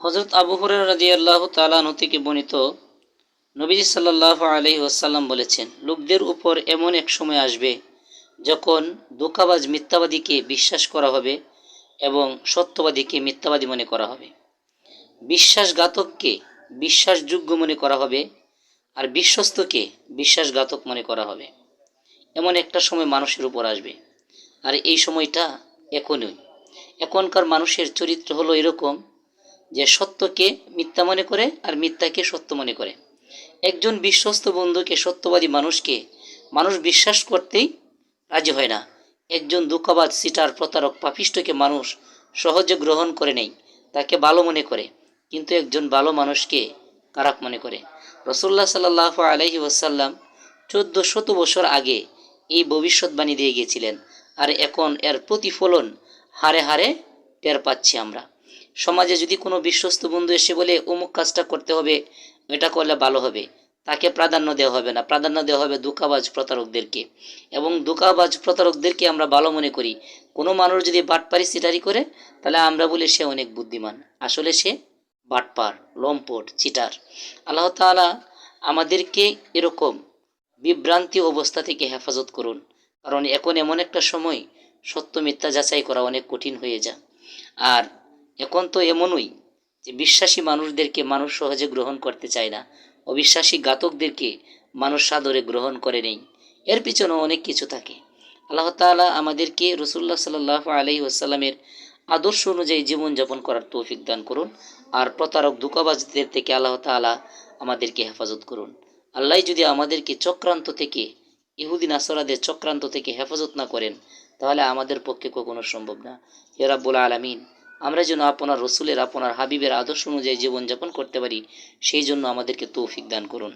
হজরত আবু হুরের রাজি আল্লাহ তালানু থেকে বর্ণিত নবীজি সাল্লাহ আলহি ওয়াসাল্লাম বলেছেন, লোকদের উপর এমন এক সময় আসবে যখন দোকাবাজ মিথ্যাবাদীকে বিশ্বাস করা হবে এবং সত্যবাদীকে মিথ্যাবাদী মনে করা হবে। বিশ্বাসঘাতককে বিশ্বাসযোগ্য মনে করা হবে আর বিশ্বস্তকে বিশ্বাসঘাতক মনে করা হবে। এমন একটা সময় মানুষের উপর আসবে। আর এই সময়টা এখনই এখনকার মানুষের চরিত্র হলো এরকম যে সত্যকে মিথ্যা মনে করে আর মিথ্যাকে সত্য মনে করে। একজন বিশ্বস্ত বন্ধুকে, সত্যবাদী মানুষকে মানুষ বিশ্বাস করতেই রাজি হয় না। একজন দুঃখবাদ সিটার, প্রতারক, পাপিষ্টকে মানুষ সহজে গ্রহণ করে নেই, তাকে ভালো মনে করে। কিন্তু একজন ভালো মানুষকে খারাপ মনে করে। রসুল্লাহ সাল্লাহ আলহি ওসাল্লাম চোদ্দ শত বছর আগে এই ভবিষ্যৎবাণী দিয়ে গিয়েছিলেন, আর এখন এর প্রতিফলন হারে হারে টের পাচ্ছি আমরা। সমাজে যদি কোনো বিশ্বস্ত বন্ধু এসে বলে, অমুক কাজটা করতে হবে, এটা করলে ভালো হবে, তাকে প্রাধান্য দেওয়া হবে না। প্রাধান্য দেওয়া হবে দুঃখাবাজ প্রতারকদেরকে। এবং দুঃখাবাজ প্রতারকদেরকে আমরা ভালো মনে করি। কোনো মানুষ যদি বাটপারি সিটারি করে, তাহলে আমরা বলি সে অনেক বুদ্ধিমান। আসলে সে বাটপার, লম্পট, চিটার। আল্লাহ তাআলা আমাদেরকে এরকম বিভ্রান্তি অবস্থা থেকে হেফাজত করুন। কারণ এখন এমন একটা সময়, সত্য মিথ্যা যাচাই করা অনেক কঠিন হয়ে যায়। আর এখন তো এমনই যে বিশ্বাসী মানুষদেরকে মানুষ সহজে গ্রহণ করতে চায় না। অবিশ্বাসী ঘাতকদেরকে মানুষ সাদরে গ্রহণ করে নেই। এর পিছনে অনেক কিছু থাকে। আল্লাহ তাআলা আমাদেরকে রসুল্লাহ সাল্লাহ আলহি আসাল্লামের আদর্শ অনুযায়ী জীবনযাপন করার তৌফিক দান করুন আর প্রতারক, ধোকাবাজদের থেকে আল্লাহ তাআলা আমাদেরকে হেফাজত করুন। আল্লাহ যদি আমাদেরকে চক্রান্ত থেকে ইহুদিন আসরাদের চক্রান্ত থেকে হেফাজত না করেন, তাহলে আমাদের পক্ষে কখনো সম্ভব না। হে রাব্বুল আলামিন আমরা যেন আপনার রসুলের, আপনার হাবিবের আদর্শ অনুযায়ী জীবনযাপন করতে পারি, সেই জন্য আমাদেরকে তৌফিক দান করুন।